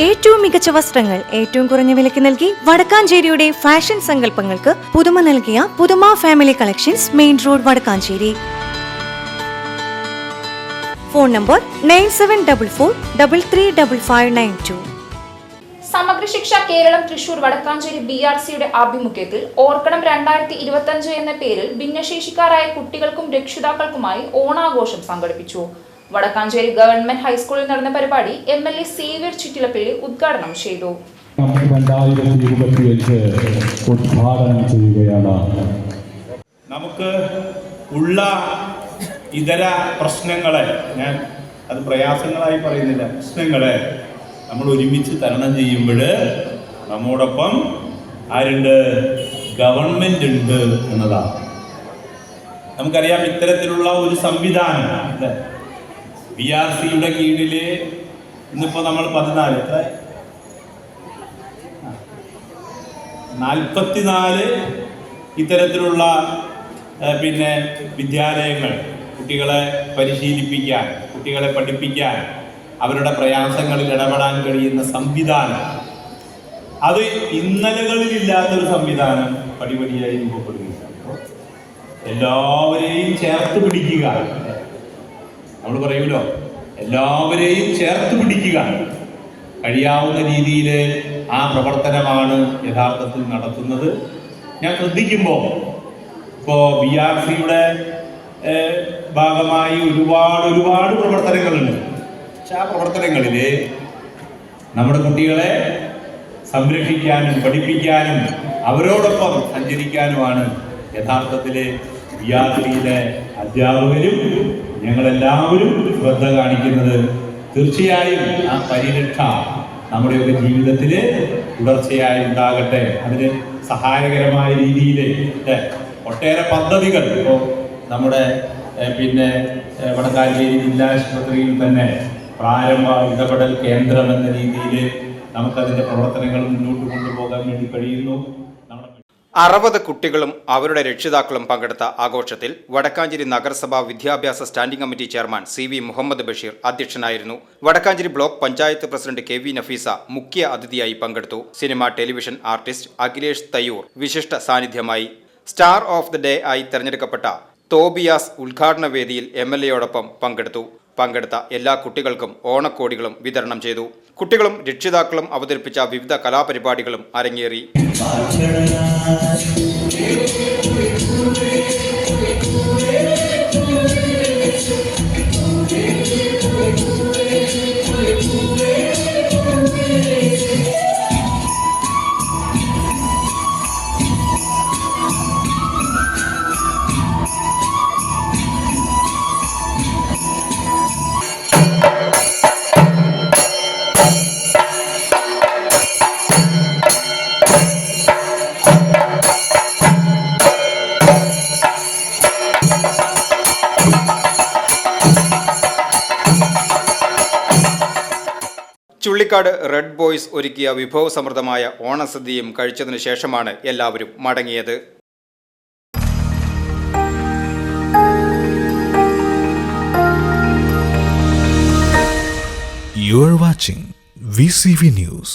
ഏറ്റവും മികച്ച വസ്ത്രങ്ങൾ ഏറ്റവും കുറഞ്ഞ വിലയ്ക്ക് നൽകി വടക്കാഞ്ചേരിയുടെ ഫാഷൻ സങ്കല്പങ്ങൾക്ക് പുതുമ നൽകിയ പുതുമ family collections main road Vadakkanchery. Phone number nine seven double four double three double five nine two. Samagra Shiksha Keralam Thrissur Vadakkanchery B R സിയുടെ ആഭിമുഖ്യത്തിൽ ഓർക്കണം രണ്ടായിരത്തി ഇരുപത്തഞ്ച് എന്ന പേരിൽ ഭിന്നശേഷിക്കാരായ കുട്ടികൾക്കും രക്ഷിതാക്കൾക്കുമായി ഓണാഘോഷം സംഘടിപ്പിച്ചു. വടക്കാഞ്ചേരി ഗവൺമെന്റ് ഹൈസ്കൂളിൽ നടന്ന പരിപാടി M L A Xavier Chittilappilly ഉദ്ഘാടനം ചെയ്തു. രണ്ടായിരത്തി ഇരുപത്തിയഞ്ച് ഉദ്ഘാടനം ചെയ്യുകയാണ്. നമുക്ക് ഉള്ള ഇതര പ്രശ്നങ്ങളെ ഞാൻ അത് പ്രയാസങ്ങളായി പറയുന്നില്ല പ്രശ്നങ്ങളെ നമ്മൾ ഒരുമിച്ച് തരണം ചെയ്യുമ്പോൾ നമ്മോടൊപ്പം ആരുണ്ട്? ഗവൺമെന്റ് ഉണ്ട് എന്നതാണ്. നമുക്കറിയാം ഇത്തരത്തിലുള്ള ഒരു സംവിധാനം അല്ലേ? ബി ആർ സിയുടെ കീഴിൽ ഇന്നിപ്പോ നമ്മൾ പതിനാല് എത്ര? നാൽപ്പത്തിനാല് ഇത്തരത്തിലുള്ള പിന്നെ വിദ്യാലയങ്ങൾ കുട്ടികളെ പരിശീലിപ്പിക്കാൻ കുട്ടികളെ പഠിപ്പിക്കാൻ അവരുടെ പ്രയാസങ്ങളിൽ ഇടപെടാൻ കഴിയുന്ന സംവിധാനം. അത് ഇന്നലകളിൽ ഇന്നലകളിലില്ലാത്തൊരു സംവിധാനം പടിപടിയായി രൂപപ്പെടുകയാണ്. എല്ലാവരെയും ചേർത്ത് പിടിക്കുക. നമ്മൾ പറയുമല്ലോ എല്ലാവരെയും ചേർത്ത് പിടിക്കുക. കഴിയാവുന്ന രീതിയിൽ ആ പ്രവർത്തനമാണ് യഥാർത്ഥത്തിൽ നടത്തുന്നത്. ഞാൻ ശ്രദ്ധിക്കുമ്പോൾ ഇപ്പോൾ ബി ആർ സിയുടെ ഭാഗമായി ഒരുപാട് ഒരുപാട് പ്രവർത്തനങ്ങളുണ്ട്. പക്ഷെ ആ പ്രവർത്തനങ്ങളിൽ നമ്മുടെ കുട്ടികളെ സംരക്ഷിക്കാനും പഠിപ്പിക്കാനും അവരോടൊപ്പം സഞ്ചരിക്കാനുമാണ് യഥാർത്ഥത്തിൽ വിദ്യാർത്ഥിയിലെ അധ്യാപകരും ഞങ്ങളെല്ലാവരും ശ്രദ്ധ കാണിക്കുന്നത് തീർച്ചയായും ആ പരിരക്ഷ നമ്മുടെയൊക്കെ ജീവിതത്തിൽ തുടർച്ചയായി ഉണ്ടാകട്ടെ. അതിന് സഹായകരമായ രീതിയിൽ ഒട്ടേറെ പദ്ധതികൾ ഇപ്പോൾ നമ്മുടെ പിന്നെ വടക്കാഞ്ചേരി ജില്ലാ ആശുപത്രിയിൽ തന്നെ പ്രാരംഭ ഇടപെടൽ കേന്ദ്രം എന്ന രീതിയിൽ നമുക്കതിന്റെ പ്രവർത്തനങ്ങൾ മുന്നോട്ട് കൊണ്ടുപോകാൻ വേണ്ടി കഴിയുന്നു. അറുപത് കുട്ടികളും അവരുടെ രക്ഷിതാക്കളും പങ്കെടുത്ത ആഘോഷത്തിൽ വടക്കാഞ്ചേരി നഗരസഭാ വിദ്യാഭ്യാസ standing committee chairman C V Muhammad Basheer അധ്യക്ഷനായിരുന്നു. Vadakkanchery block panchayat president K V Nafeesa മുഖ്യ അതിഥിയായി പങ്കെടുത്തു. Cinema television artist Akhilesh Thayyur വിശിഷ്ട സാന്നിധ്യമായി. സ്റ്റാർ ഓഫ് ദി ഡേ ആയി തെരഞ്ഞെടുക്കപ്പെട്ട തോബിയാസ് ഉദ്ഘാടന വേദിയിൽ എം എൽ എയോടൊപ്പം പങ്കെടുത്തു. പങ്കെടുത്ത എല്ലാ കുട്ടികൾക്കും ഓണക്കോടികളും വിതരണം ചെയ്തു. കുട്ടികളും രക്ഷിതാക്കളും അവതരിപ്പിച്ച വിവിധ കലാപരിപാടികളും അരങ്ങേറി. ചുള്ളിക്കാട് റെഡ് ബോയ്സ് ഒരുക്കിയ വിഭവസമൃദ്ധമായ ഓണസദ്യയും കഴിച്ചതിനു ശേഷമാണ് എല്ലാവരും മടങ്ങിയത് You are watching VCV News.